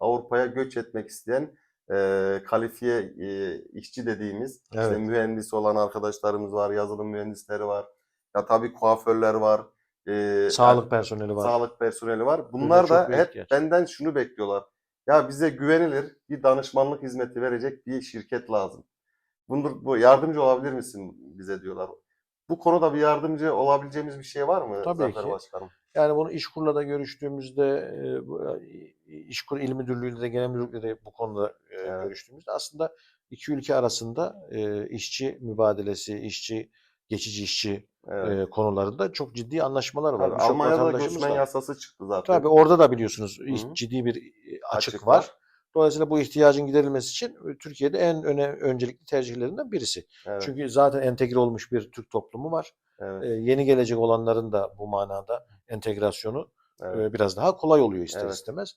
Avrupa'ya göç etmek isteyen e, kalifiye e, işçi dediğimiz işte Evet. mühendis olan arkadaşlarımız var, yazılım mühendisleri var. Ya tabii kuaförler var. e, Sağlık personeli var. sağlık personeli var. Bunlar da hep ihtiyaç. benden şunu bekliyorlar. Ya bize güvenilir bir danışmanlık hizmeti verecek bir şirket lazım. Bunu, bu yardımcı olabilir misin bize diyorlar. Bu konuda bir yardımcı olabileceğimiz bir şey var mı Tabii Zafer ki. Başkanım? Yani bunu İşkur'la da görüştüğümüzde, e, e, İşkur İl Müdürlüğü'yle de Genel Müdürlük'le de bu konuda e, Evet. görüştüğümüzde aslında iki ülke arasında işçi mübadelesi, işçi, geçici işçi Evet. konularında çok ciddi anlaşmalar var. Tabii, Almanya'da göçmen yasası çıktı zaten. Tabii orada da biliyorsunuz iş- Hı hı. ciddi bir açık, Açık var. var. Dolayısıyla bu ihtiyacın giderilmesi için e, Türkiye'de en öne, öncelikli tercihlerinden birisi. Evet, Çünkü zaten entegre olmuş bir Türk toplumu var. evet, E, yeni gelecek olanların da bu manada entegrasyonu evet. e, biraz daha kolay oluyor ister Evet. istemez.